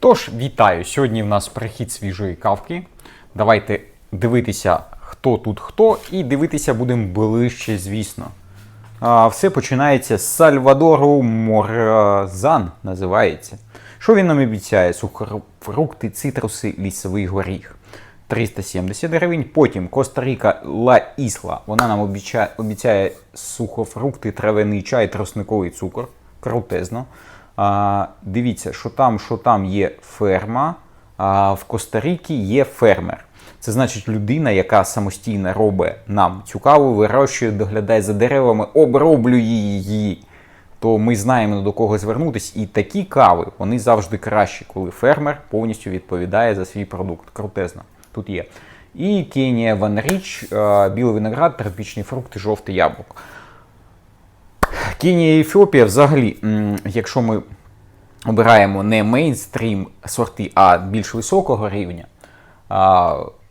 Тож, вітаю! Сьогодні в нас прихід свіжої кавки. Давайте дивитися, хто тут хто, і дивитися будемо ближче, звісно. А, все починається з Сальвадору Моразан, називається. Що він нам обіцяє? Сухофрукти, цитруси, лісовий горіх. 370 гривень. Потім Коста-Ріка Ла Ісла. Вона нам обіцяє, обіцяє сухофрукти, травяний чай, тросниковий цукор. Крутезно. Дивіться, що там, що там є ферма, а в Коста-Рікі є фермер. Це значить людина, яка самостійно робить нам цю каву, вирощує, доглядає за деревами, оброблює її. То ми знаємо до кого звернутися. І такі кави вони завжди кращі, коли фермер повністю відповідає за свій продукт. Крутезно. Тут є. І Кенія Ван Річ, е, білий виноград, тропічні фрукти, жовте яблуко. Кенія і Ефіопія взагалі, якщо ми обираємо не мейнстрім сорти, а більш високого рівня,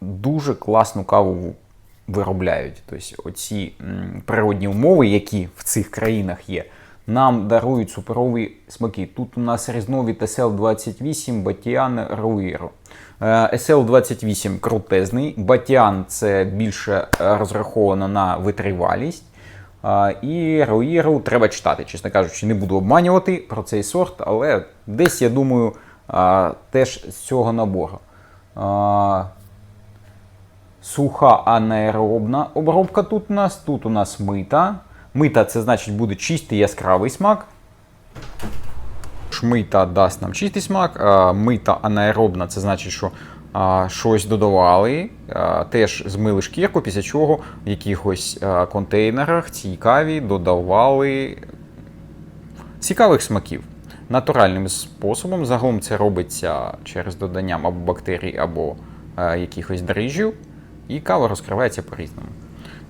дуже класну каву виробляють. Тобто оці природні умови, які в цих країнах є, нам дарують суперові смаки. Тут у нас різновид SL28, Батіан, Руїро. SL28 крутезний, Батіан це більше е, розраховано на витривалість. І Руїру треба читати, чесно кажучи, не буду обманювати про цей сорт, але десь, я думаю, теж з цього набору. Суха анаеробна обробка тут у нас. Тут у нас мита. Мита це значить буде чистий яскравий смак. Мита дасть нам чистий смак. Мита анаеробна це значить, що щось додавали, теж змили шкірку, після чого в якихось контейнерах цій каві додавали цікавих смаків. Натуральним способом. Загалом це робиться через доданням або бактерій, або якихось дріжджів, і кава розкривається по-різному.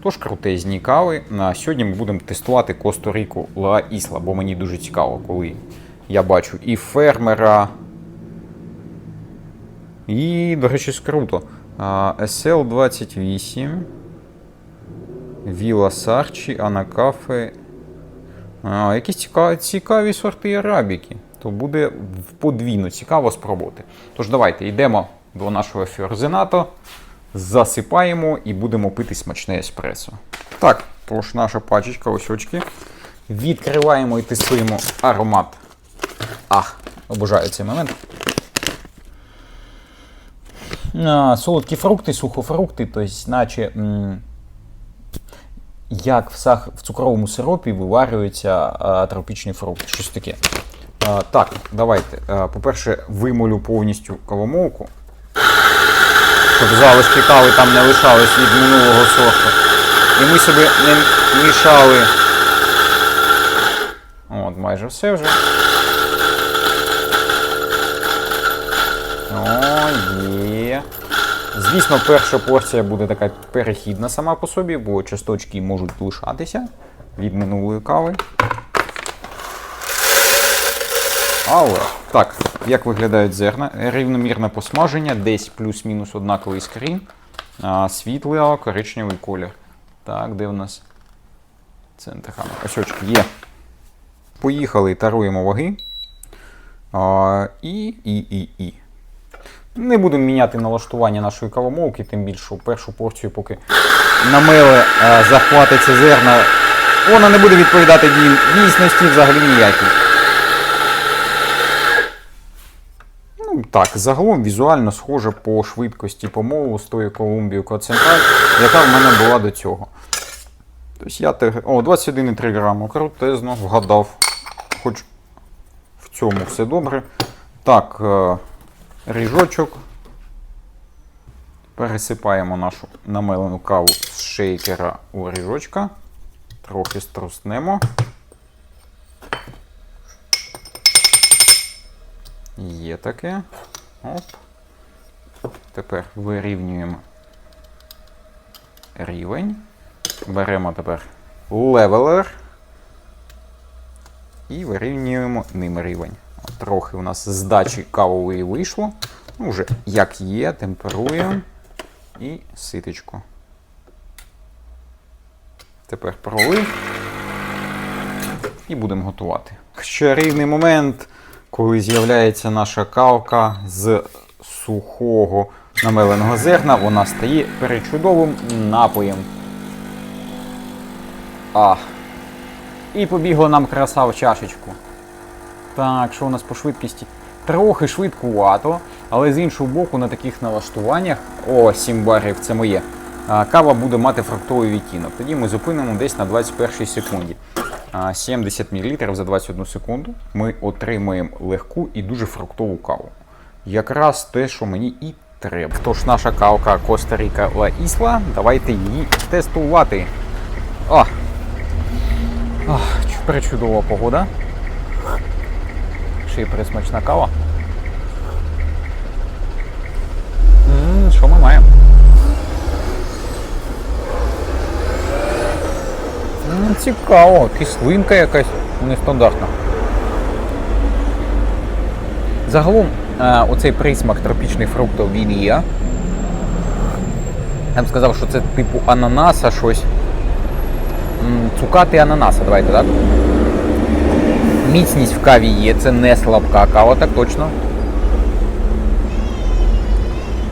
Тож крутезні кави. На сьогодні ми будемо тестувати Косто-Ріку Ла Ісла, бо мені дуже цікаво, коли я бачу і фермера. І, до речі, круто. SL28. Віла Сарчі, Анакафе. А, якісь цікаві, цікаві сорти арабіки. То буде подвійно цікаво спробувати. Тож давайте йдемо до нашого фіорзенато, засипаємо і будемо пити смачне еспресо. Так, тож наша пачечка, ось очки. Відкриваємо і тестуємо аромат. Ах, обожаю цей момент. А, солодкі фрукти, сухофрукти, тобто, наче м, як в, сах, в цукровому сиропі виварюються а, тропічні фрукти. Щось таке. А, так, давайте. По-перше, вимолю повністю кавомолку, щоб залишки кави там не лишались від минулого сорту. І ми собі не мішали. От, майже все вже. О, є. Звісно, перша порція буде така перехідна сама по собі, бо часточки можуть лишатися від минулої кави. Але так, як виглядають зерна? Рівномірне посмаження, десь плюс-мінус однаковий скрін. А, світлий коричневий колір. Так, де в нас центр? А, Ось очки є. Поїхали, таруємо ваги. А, і, і, і, і. Не будемо міняти налаштування нашої кавомолки, тим більше першу порцію, поки намили е, захватиться зерна, вона не буде відповідати дій- дійсності взагалі ніякій. Ну так, загалом візуально схоже по швидкості помолу з тою Колумбією Коцентраль, яка в мене була до цього. Тобто я те... О, 21,3 граму. Крутезно, вгадав. Хоч в цьому все добре. Так, е, ріжочок. Пересипаємо нашу намелену каву з шейкера у ріжочка. Трохи струснемо. Є таке. Оп. Тепер вирівнюємо рівень. Беремо тепер левелер. І вирівнюємо ним рівень. Трохи у нас здачі кавової вийшло. Ну, вже як є, темперуємо і ситочку. Тепер пролив і будемо готувати. Ще рівний момент. коли з'являється наша кавка з сухого намеленого зерна, вона стає перечудовим напоєм. А. І побігла нам краса в чашечку. Так, що у нас по швидкості? Трохи швидкувато, але з іншого боку, на таких налаштуваннях, о, 7 барів, це моє. Кава буде мати фруктовий відтінок. Тоді ми зупинимо десь на 21 секунді. 70 мл за 21 секунду ми отримаємо легку і дуже фруктову каву. Якраз те, що мені і треба. Тож наша кавка Коста-Ріка Ла Ісла, давайте її тестувати. О! Ох, причудова погода. Й присмачна кава. М, Що ми маємо? М, Цікаво, кислинка якась нестандартна. Загалом, е, оцей присмак тропічних фруктів він є. Я б сказав, що це типу ананаса щось. Цукати ананаса, давайте, так? Міцність в каві є, це не слабка кава, так точно.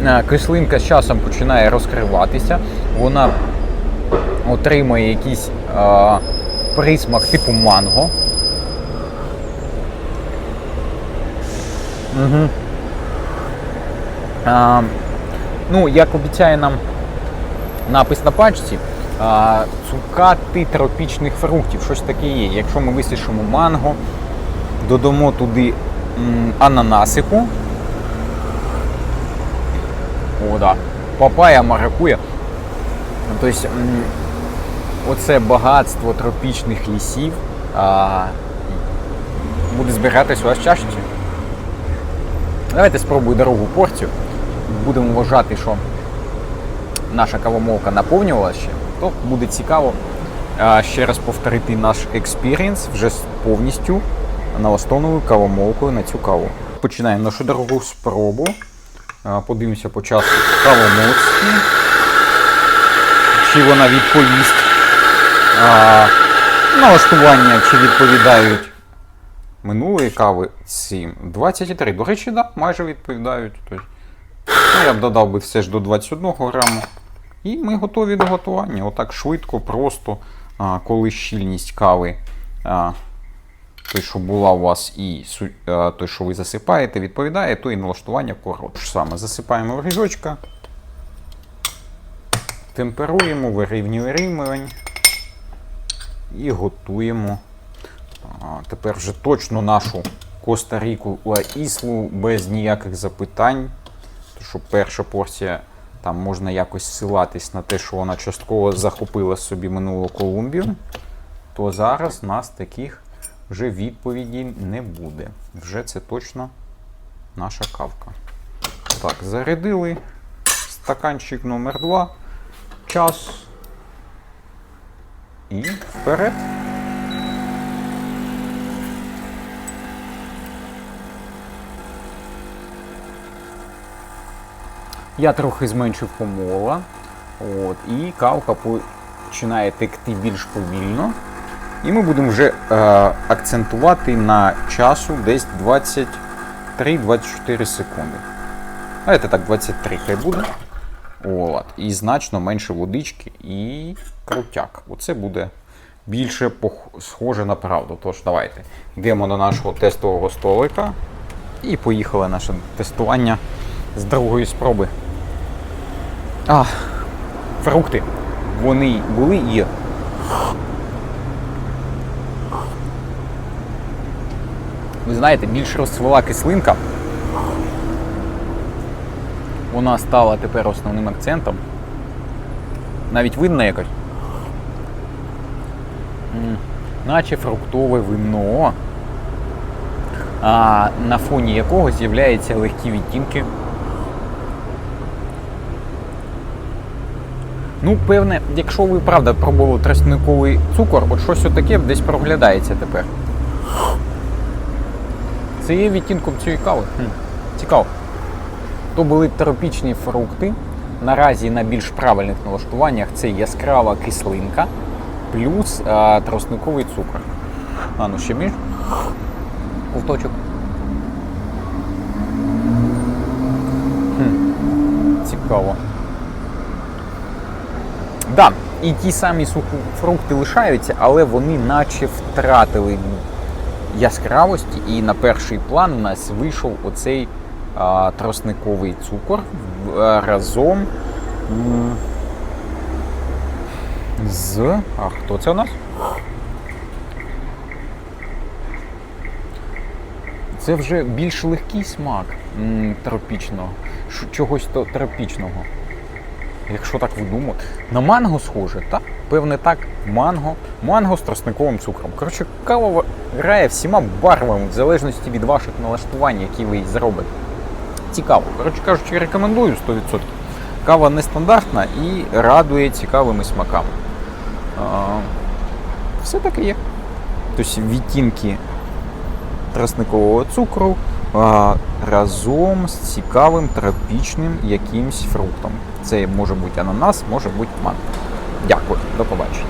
Е, Кислинка з часом починає розкриватися, вона отримує якийсь е, присмак типу манго. Угу. А, ну, як обіцяє нам напис на пачці, а, цукати тропічних фруктів, щось таке є. Якщо ми висішимо манго, додамо туди ананасику. О, да. Папая, маракуя. Тобто, оце багатство тропічних лісів а, буде збиратись у вас в. Давайте спробую другу порцію. Будемо вважати, що наша кавомолка наповнювалася то буде цікаво ще раз повторити наш експірієнс вже повністю налаштованою кавомолкою на цю каву. Починаємо нашу другу спробу. Подивимося по часу кавомолці. Чи вона відповість налаштування, чи відповідають минулої кави 7. 23. До речі, да, майже відповідають. Тобто, ну, я б додав би все ж до 21 граму. І ми готові до готування. Отак швидко, просто, коли щільність кави, той, що була у вас, і той, що ви засипаєте, відповідає, то і налаштування коротше. Саме засипаємо в ріжочка, темперуємо, вирівнюємо рівень і готуємо. Тепер вже точно нашу Коста-Ріку Іслу без ніяких запитань. Тому що перша порція там можна якось ссилатись на те, що вона частково захопила собі минулу Колумбію. То зараз нас таких вже відповідей не буде. Вже це точно наша кавка. Так, зарядили стаканчик номер 2 Час. І вперед. Я трохи зменшив помола. От, і кавка починає текти більш повільно. І ми будемо вже е, акцентувати на часу десь 23-24 секунди. Давайте так, 23 хай буде. От. І значно менше водички і крутяк. Оце буде більше схоже на правду. Тож давайте йдемо до нашого тестового столика. І поїхали наше тестування з другої спроби. А, фрукти. Вони були і є. Ви знаєте, більш розцвела кислинка. Вона стала тепер основним акцентом. Навіть видно якось. Наче фруктове вино, а на фоні якого з'являються легкі відтінки. Ну, певне, якщо ви правда пробували тростниковий цукор, от щось отаке десь проглядається тепер. Це є відтінком цієї кави. Хм. Цікаво. То були тропічні фрукти. Наразі на більш правильних налаштуваннях це яскрава кислинка плюс а, тростниковий цукор. А ну ще між ковточок. Хм. Цікаво. Да, і ті самі сухофрукти лишаються, але вони наче втратили яскравості, і на перший план у нас вийшов оцей а, тросниковий цукор разом з. А хто це у нас? Це вже більш легкий смак тропічного, чогось тропічного. Якщо так видумати. На манго схоже, так? Певне так, манго. Манго з тростниковим цукром. Коротше, кава грає всіма барвами, в залежності від ваших налаштувань, які ви зробите. Цікаво. Коротше кажучи, рекомендую 100%. Кава нестандартна і радує цікавими смаками. А, все таки є. Тобто відтінки тростникового цукру разом з цікавим тропічним якимсь фруктом. Це може бути ананас, може бути манго. Дякую, до побачення.